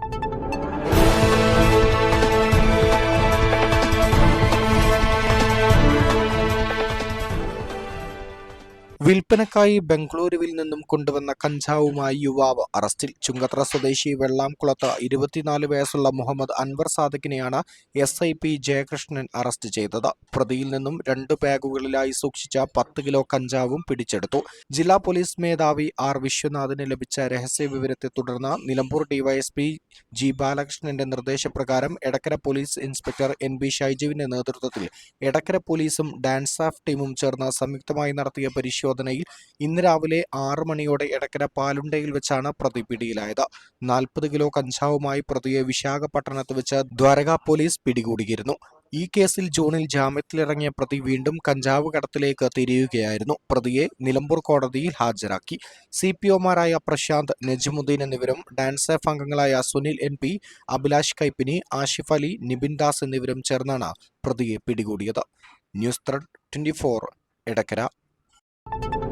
Thank you. വിൽപ്പനക്കായി ബംഗളൂരുവിൽ നിന്നും കൊണ്ടുവന്ന കഞ്ചാവുമായി യുവാവ് അറസ്റ്റിൽ. ചുങ്കത്ര സ്വദേശി വെള്ളാംകുളത്ത് ഇരുപത്തിനാല് വയസ്സുള്ള Muhammad Anwar സാദിഖിനെയാണ് S I P Jayakrishnan arrest ചെയ്തത്. പ്രതിയിൽ നിന്നും രണ്ട് ബാഗുകളിലായി സൂക്ഷിച്ച പത്ത് കിലോ കഞ്ചാവും പിടിച്ചെടുത്തു. ജില്ലാ പോലീസ് മേധാവി ആർ വിശ്വനാഥിന് ലഭിച്ച രഹസ്യ വിവരത്തെ തുടർന്ന് നിലമ്പൂർ ഡിവൈഎസ്പി ജി ബാലകൃഷ്ണന്റെ നിർദ്ദേശപ്രകാരം Edakkara police inspector N B ഷൈജുവിന്റെ നേതൃത്വത്തിൽ എടക്കര പോലീസും ഡാൻസ് ഓഫ് ടീമും ചേർന്ന് സംയുക്തമായി നടത്തിയ പരിശോധനയിൽ ഇന്ന് രാവിലെ ആറ് മണിയോടെ എടക്കര പാലുണ്ടയിൽ വെച്ചാണ് പ്രതി പിടിയിലായത്. നാൽപ്പത് കിലോ കഞ്ചാവുമായി പ്രതിയെ വിശാഖപട്ടണത്ത് വെച്ച് ദ്വാരക പോലീസ് പിടികൂടിയിരുന്നു. ഈ കേസിൽ ജൂണിൽ ജാമ്യത്തിലിറങ്ങിയ പ്രതി വീണ്ടും കഞ്ചാവ് കടത്തിലേക്ക് തിരിയുകയായിരുന്നു. പ്രതിയെ നിലമ്പൂർ കോടതിയിൽ ഹാജരാക്കി. സി പി ഒമാരായ പ്രശാന്ത് നജിമുദ്ദീൻ എന്നിവരും ഡാൻസ് എഫ് അംഗങ്ങളായ സുനിൽ എൻ പി അഭിലാഷ് കൈപ്പിനി ആഷിഫ് അലി നിബിൻ ദാസ് എന്നിവരും ചേർന്നാണ് പ്രതിയെ പിടികൂടിയത്. News thread twenty four Edakkara